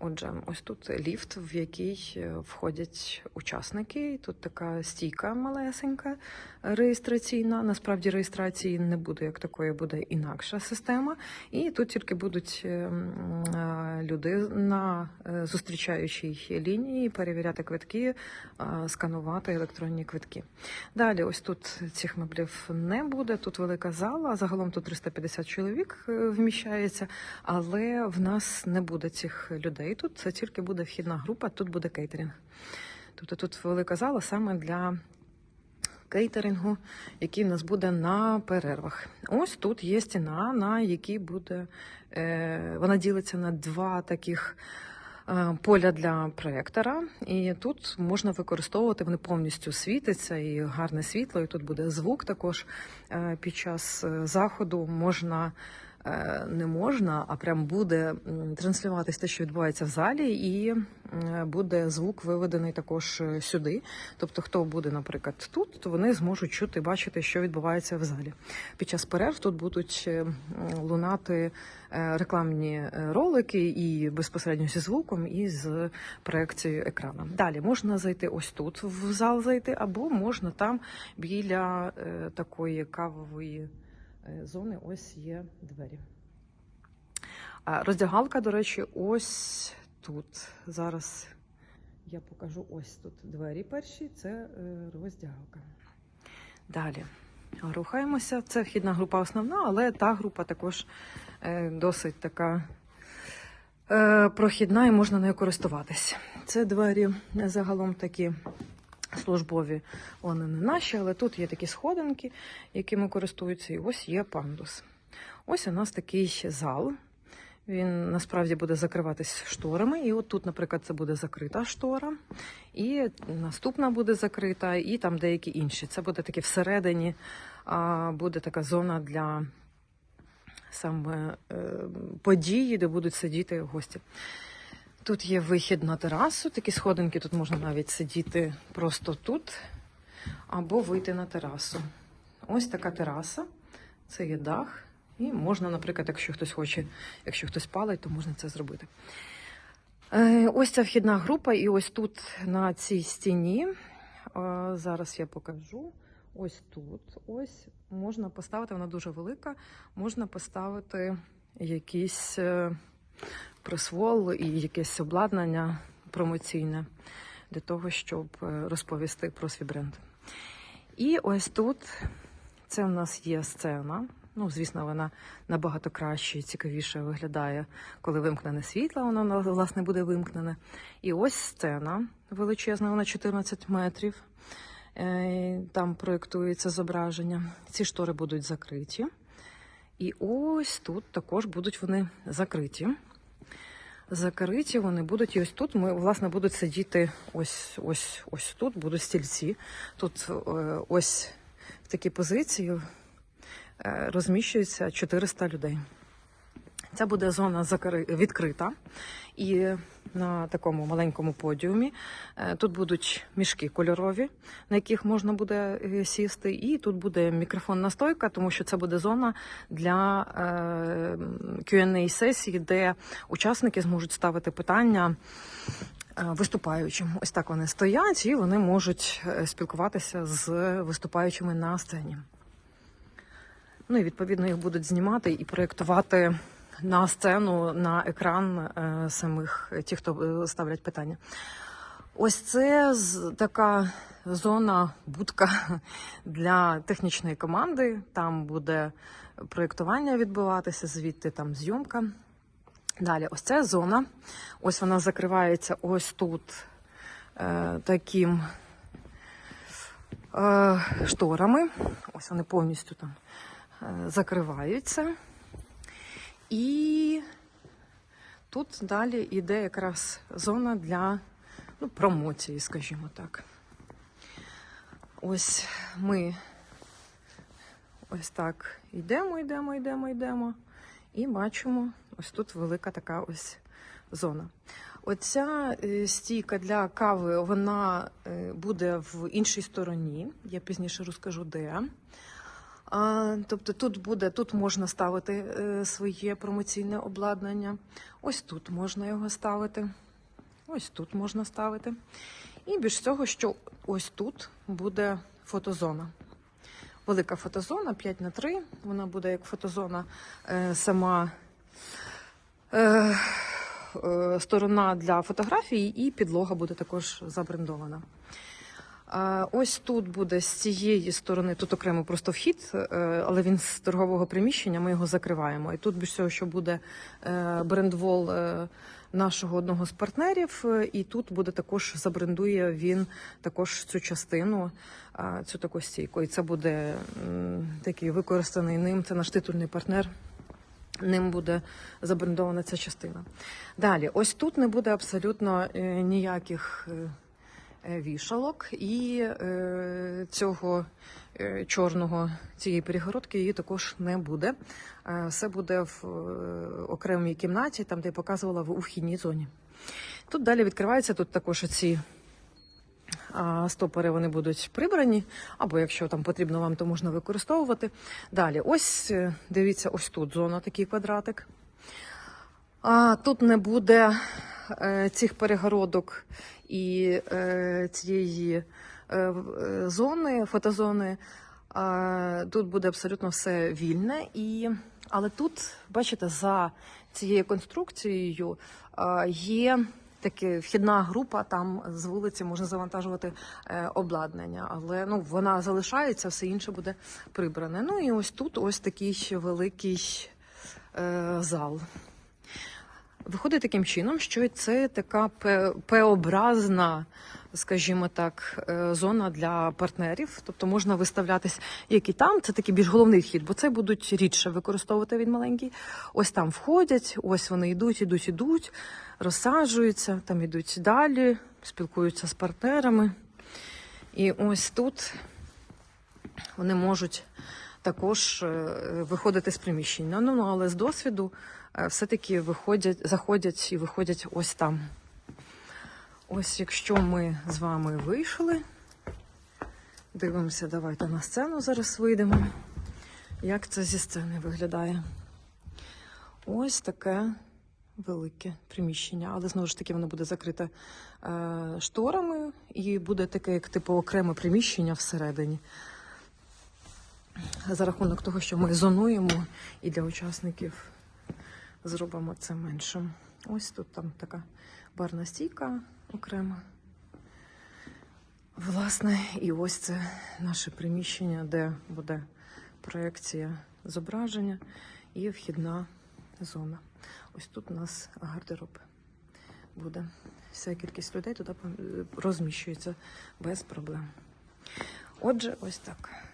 Отже, ось тут ліфт, в який е, входять учасники. Тут така стійка малесенька реєстраційна. Насправді реєстрації не буде як такої, буде інакша система. І тут тільки будуть люди на е, зустрічаючій лінії перевіряти квитки, е, сканувати електронні квитки. Далі, ось тут цих меблів не буде. Тут велика зала. Загалом тут 350 чоловік е, вміщається, але в нас не буде цих людей. Тут це тільки буде вхідна група, тут буде кейтеринг. Тобто тут велика зала саме для кейтерингу, який в нас буде на перервах. Ось тут є стіна, на якій буде е, вона ділиться на два таких. е, Поля для проєктора, і тут можна використовувати, вони повністю світяться і гарне світло, і тут буде звук також Е, під час е, заходу можна. Е, Не можна, а прям буде м, транслюватись те, що відбувається в залі, і е, буде звук виведений також е, сюди. Тобто, хто буде, наприклад, тут, то вони зможуть чути, бачити, що відбувається в залі. Під час перерв тут будуть лунати рекламні ролики і безпосередньо зі звуком, і з проекцією екрану. Далі можна зайти ось тут в зал зайти, або можна там біля такої кавової зони. Ось є двері. Роздягалка, до речі, ось тут. Зараз я покажу ось тут двері перші, це е, роздягалка. Далі рухаємося. Це вхідна група основна, але та група також е, досить така е, прохідна і можна нею користуватись. Це двері загалом такі службові, вони не наші, але тут є такі сходинки, якими користуються, і ось є пандус. Ось у нас такий зал. Він насправді буде закриватись шторами. І от тут, наприклад, це буде закрита штора, і наступна буде закрита, і там деякі інші. Це буде таке всередині, буде така зона для саме е, події, де будуть сидіти гості. Тут є вихід на терасу, такі сходинки, тут можна навіть сидіти просто тут, або вийти на терасу. Ось така тераса, це є дах. І можна, наприклад, якщо хтось хоче, якщо хтось палить, то можна це зробити. Е, Ось ця вхідна група, і ось тут на цій стіні. е, Зараз я покажу. Ось тут, ось можна поставити, вона дуже велика. Можна поставити якийсь е, присвол і якесь обладнання промоційне для того, щоб е, розповісти про свій бренд. І ось тут це в нас є сцена. Ну, звісно, вона набагато краще і цікавіше виглядає, коли вимкнене світло, воно власне буде вимкнене. І ось сцена величезна, вона 14 метрів. Е, Там проєктується зображення. Ці штори будуть закриті. І ось тут також будуть вони закриті. Закриті вони будуть і ось тут. Ми власне будуть сидіти ось ось ось тут, будуть стільці. Тут е, ось в такій позиції е, розміщується 400 людей. Ця буде зона відкрита, і на такому маленькому подіумі е, тут будуть мішки кольорові, на яких можна буде е, сісти, і тут буде мікрофонна стойка, тому що це буде зона для е, Q&A сесії, де учасники зможуть ставити питання. Виступаючим, ось так вони стоять, і вони можуть спілкуватися з виступаючими на сцені. Ну і відповідно їх будуть знімати і проєктувати на сцену, на екран е, самих ті, хто е, ставлять питання. Ось це така зона будка для технічної команди. Там буде проєктування відбуватися, звідти там зйомка. Далі, ось ця зона. Ось вона закривається ось тут е, таким е, шторами. Ось вони повністю там е, закриваються. І тут далі йде якраз зона для ну, промоції, скажімо так. Ось ми ось так йдемо, йдемо, йдемо, йдемо. І бачимо, ось тут велика така ось зона. Оця е, стійка для кави, вона е, буде в іншій стороні. Я пізніше розкажу, де. Тобто тут буде, тут можна ставити е, своє промоційне обладнання. Ось тут можна його ставити. Ось тут можна ставити. І більш цього, що ось тут буде фотозона. Велика фотозона 5 на 3 Вона буде як фотозона е, сама е, сторона для фотографії, і підлога буде також забрендована. Ось тут буде з цієї сторони, тут окремо просто вхід, е, але він з торгового приміщення, ми його закриваємо. І тут більш всього, що буде е, брендвол е, нашого одного з партнерів, і тут буде також забрендує він також цю частину, цю таку стійку. І це буде такий використаний ним. Це наш титульний партнер. Ним буде забрендована ця частина. Далі, ось тут не буде абсолютно ніяких вішалок, і е, цього е, чорного цієї перегородки її також не буде. Е, все буде в е, окремій кімнаті, там де я показувала в вхідній зоні. Тут далі відкривається тут також ці а, стопори вони будуть прибрані, або якщо там потрібно вам, то можна використовувати. Далі, ось е, дивіться, ось тут зона, такий квадратик. А, тут не буде е, цих перегородок і е, цієї е, е, зони, фотозони. А, тут буде абсолютно все вільне. І... Але тут, бачите, за цією конструкцією а, є таке вхідна група, там з вулиці можна завантажувати е, обладнання, але ну, вона залишається, все інше буде прибране. Ну і ось тут ось такий великий е, зал. Виходить таким чином, що це така П-образна, скажімо так, е, зона для партнерів. Тобто можна виставлятись, як і там. Це такий більш головний вхід, бо це будуть рідше використовувати він маленький. Ось там входять, ось вони йдуть, ідуть, ідуть, розсаджуються, там йдуть далі, спілкуються з партнерами. І ось тут вони можуть також е, виходити з приміщення. Ну, ну але з досвіду е, все-таки виходять, заходять і виходять ось там. Ось якщо ми з вами вийшли, дивимося, давайте на сцену зараз вийдемо. Як це зі сцени виглядає? Ось таке велике приміщення, але знову ж таки воно буде закрите е, шторами і буде таке, як типу окреме приміщення всередині. За рахунок того, що ми зонуємо і для учасників зробимо це меншим. Ось тут там така барна стійка окрема. Власне, і ось це наше приміщення, де буде проекція зображення і вхідна зона. Ось тут у нас гардероб буде. Вся кількість людей туди розміщується без проблем. Отже, ось так.